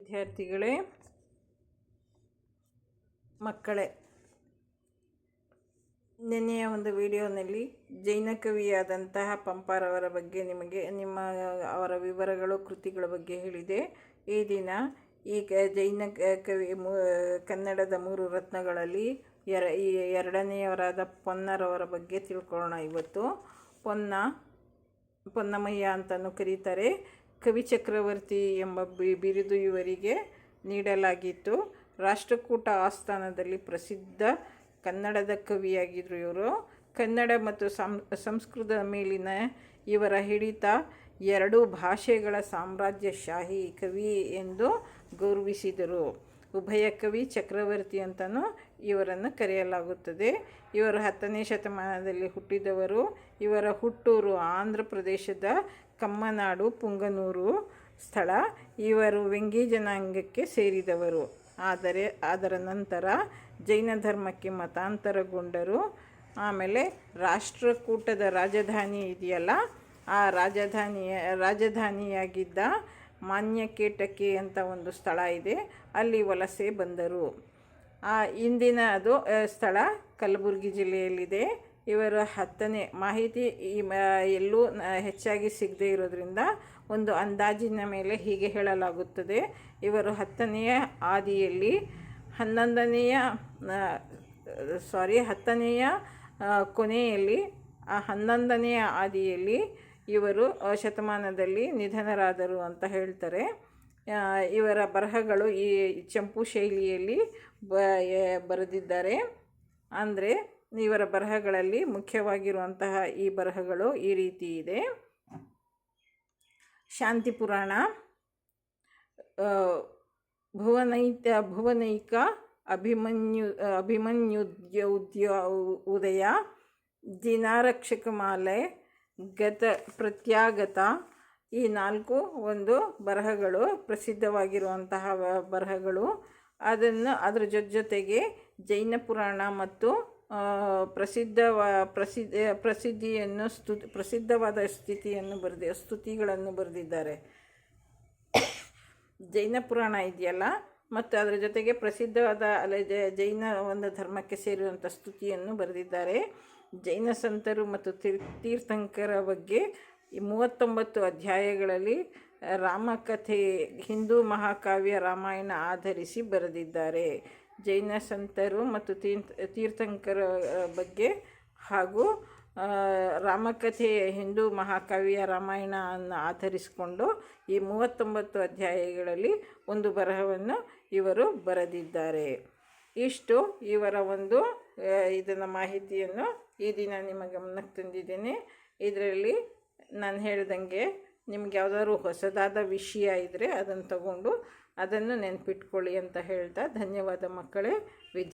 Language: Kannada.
ವಿದ್ಯಾರ್ಥಿಗಳೇ, ಮಕ್ಕಳೇ. ನಿನ್ನೆಯ ಒಂದು ವಿಡಿಯೋನಲ್ಲಿ ಜೈನ ಕವಿಯಾದಂತಹ ಪಂಪಾರವರ ಬಗ್ಗೆ ನಿಮಗೆ, ನಿಮ್ಮ ಅವರ ವಿವರಗಳು, ಕೃತಿಗಳ ಬಗ್ಗೆ ಹೇಳಿದೆ. ಈ ದಿನ ಈ ಕ ಜೈನ ಕವಿ ಕನ್ನಡದ ಮೂರು ರತ್ನಗಳಲ್ಲಿ ಎರ, ಈ ಎರಡನೆಯವರಾದ ಪೊನ್ನರವರ ಬಗ್ಗೆ ತಿಳ್ಕೊಳ್ಳೋಣ ಇವತ್ತು. ಪೊನ್ನ, ಪೊನ್ನಮಯ್ಯ ಅಂತಲೂ ಕರೀತಾರೆ. ಕವಿ ಚಕ್ರವರ್ತಿ ಎಂಬ ಬಿರುದು ಇವರಿಗೆ ನೀಡಲಾಗಿತ್ತು. ರಾಷ್ಟ್ರಕೂಟ ಆಸ್ಥಾನದಲ್ಲಿ ಪ್ರಸಿದ್ಧ ಕನ್ನಡದ ಕವಿಯಾಗಿದ್ದರು ಇವರು. ಕನ್ನಡ ಮತ್ತು ಸಂ ಸಂಸ್ಕೃತದ ಮೇಲಿನ ಇವರ ಹಿಡಿತ ಎರಡು ಭಾಷೆಗಳ ಸಾಮ್ರಾಜ್ಯಶಾಹಿ ಕವಿ ಎಂದು ಗೌರವಿಸಿದರು. ಉಭಯ ಕವಿ ಚಕ್ರವರ್ತಿ ಅಂತಲೂ ಇವರನ್ನು ಕರೆಯಲಾಗುತ್ತದೆ. ಇವರು ಹತ್ತನೇ ಶತಮಾನದಲ್ಲಿ ಹುಟ್ಟಿದವರು. ಇವರ ಹುಟ್ಟೂರು ಆಂಧ್ರ ಪ್ರದೇಶದ ಕಮ್ಮನಾಡು, ಪುಂಗನೂರು ಸ್ಥಳ. ಇವರು ವೆಂಗಿ ಜನಾಂಗಕ್ಕೆ ಸೇರಿದವರು. ಆದರೆ ಅದರ ನಂತರ ಜೈನ ಧರ್ಮಕ್ಕೆ ಮತಾಂತರಗೊಂಡರು. ಆಮೇಲೆ ರಾಷ್ಟ್ರಕೂಟದ ರಾಜಧಾನಿ ಇದೆಯಲ್ಲ, ಆ ರಾಜಧಾನಿಯ, ರಾಜಧಾನಿಯಾಗಿದ್ದ ಮಾನ್ಯಕೇಟಕಿ ಅಂತ ಒಂದು ಸ್ಥಳ ಇದೆ. ಅಲ್ಲಿ ವಲಸೆ ಬಂದರು. ಇಂದಿನ ಅದು ಸ್ಥಳ ಕಲಬುರಗಿ ಜಿಲ್ಲೆಯಲ್ಲಿದೆ. ಇವರ ಹತ್ತನೇ ಮಾಹಿತಿ ಎಲ್ಲೂ ಹೆಚ್ಚಾಗಿ ಸಿಗದೇ ಇರೋದ್ರಿಂದ ಒಂದು ಅಂದಾಜಿನ ಮೇಲೆ ಹೀಗೆ ಹೇಳಲಾಗುತ್ತದೆ. ಇವರು ಹತ್ತನೆಯ ಆದಿಯಲ್ಲಿ ಹನ್ನೊಂದನೆಯ ಸಾರಿ ಹತ್ತನೆಯ ಕೊನೆಯಲ್ಲಿ, ಆ, ಹನ್ನೊಂದನೆಯ ಆದಿಯಲ್ಲಿ ಇವರು ಶತಮಾನದಲ್ಲಿ ನಿಧನರಾದರು ಅಂತ ಹೇಳ್ತಾರೆ. ಇವರ ಬರಹಗಳು ಈ ಚಂಪು ಶೈಲಿಯಲ್ಲಿ ಬ ಬರೆದಿದ್ದಾರೆ. ಅಂದರೆ ಇವರ ಬರಹಗಳಲ್ಲಿ ಮುಖ್ಯವಾಗಿರುವಂತಹ ಈ ಬರಹಗಳು ಈ ರೀತಿ ಇದೆ. ಶಾಂತಿ ಪುರಾಣ ಭುವನೈತ, ಭುವನೈಕ, ಅಭಿಮನ್ಯು, ಅಭಿಮನ್ಯುದ್ಯ, ಉದ್ಯ ಉದಯ ದಿನಾರಕ್ಷಕಮಾಲೆ ಗತ, ಪ್ರತ್ಯಾಗತ ಈ ನಾಲ್ಕು ಒಂದು ಬರಹಗಳು ಪ್ರಸಿದ್ಧವಾಗಿರುವಂತಹ ಬರಹಗಳು. ಅದನ್ನು ಅದರ ಜೊತೆ ಜೊತೆಗೆ ಜೈನ ಪುರಾಣ ಮತ್ತು ಪ್ರಸಿದ್ಧವ ಪ್ರಸಿದ್ಧ ಪ್ರಸಿದ್ಧಿಯನ್ನು ಸ್ತು ಪ್ರಸಿದ್ಧವಾದ ಸ್ಥಿತಿಯನ್ನು ಬರೆದಿ, ಸ್ತುತಿಗಳನ್ನು ಬರೆದಿದ್ದಾರೆ. ಜೈನ ಪುರಾಣ ಇದೆಯಲ್ಲ? ಮತ್ತು ಅದರ ಜೊತೆಗೆ ಪ್ರಸಿದ್ಧವಾದ, ಅಲೆ ಜೈನ ಒಂದು ಧರ್ಮಕ್ಕೆ ಸೇರಿರುವಂಥ ಸ್ತುತಿಯನ್ನು ಬರೆದಿದ್ದಾರೆ. ಜೈನ ಸಂತರು ಮತ್ತು ತೀರ್, ತೀರ್ಥಂಕರ ಬಗ್ಗೆ ಈ ಮೂವತ್ತೊಂಬತ್ತು ಅಧ್ಯಾಯಗಳಲ್ಲಿ ರಾಮಕಥೆ ಹಿಂದೂ ಮಹಾಕಾವ್ಯ ರಾಮಾಯಣ ಆಧರಿಸಿ ಬರೆದಿದ್ದಾರೆ. ಜೈನ ಸಂತರು ಮತ್ತು ತೀರ್ಥ, ತೀರ್ಥಂಕರ ಬಗ್ಗೆ ಹಾಗೂ ರಾಮಕಥೆ ಹಿಂದೂ ಮಹಾಕಾವ್ಯ ರಾಮಾಯಣವನ್ನು ಆಧರಿಸಿಕೊಂಡು ಈ ಮೂವತ್ತೊಂಬತ್ತು ಅಧ್ಯಾಯಗಳಲ್ಲಿ ಒಂದು ಬರಹವನ್ನು ಇವರು ಬರೆದಿದ್ದಾರೆ. ಇಷ್ಟು ಇವರ ಒಂದು ಇದನ್ನು ಮಾಹಿತಿಯನ್ನು ಈ ದಿನ ನಿಮ್ಮ ಗಮನಕ್ಕೆ ತಂದಿದ್ದೇನೆ. ಇದರಲ್ಲಿ ನಾನು ಹೇಳ್ದಂಗೆ ನಿಮ್ಗೆ ಯಾವುದಾದ್ರು ಹೊಸದಾದ ವಿಷಯ ಇದ್ದರೆ ಅದನ್ನು ತಗೊಂಡು ಅದನ್ನು ನೆನ್ಪಿಟ್ಕೊಳ್ಳಿ ಅಂತ ಹೇಳ್ತಾ ಧನ್ಯವಾದ ಮಕ್ಕಳೇ. ವಿದ್ಯ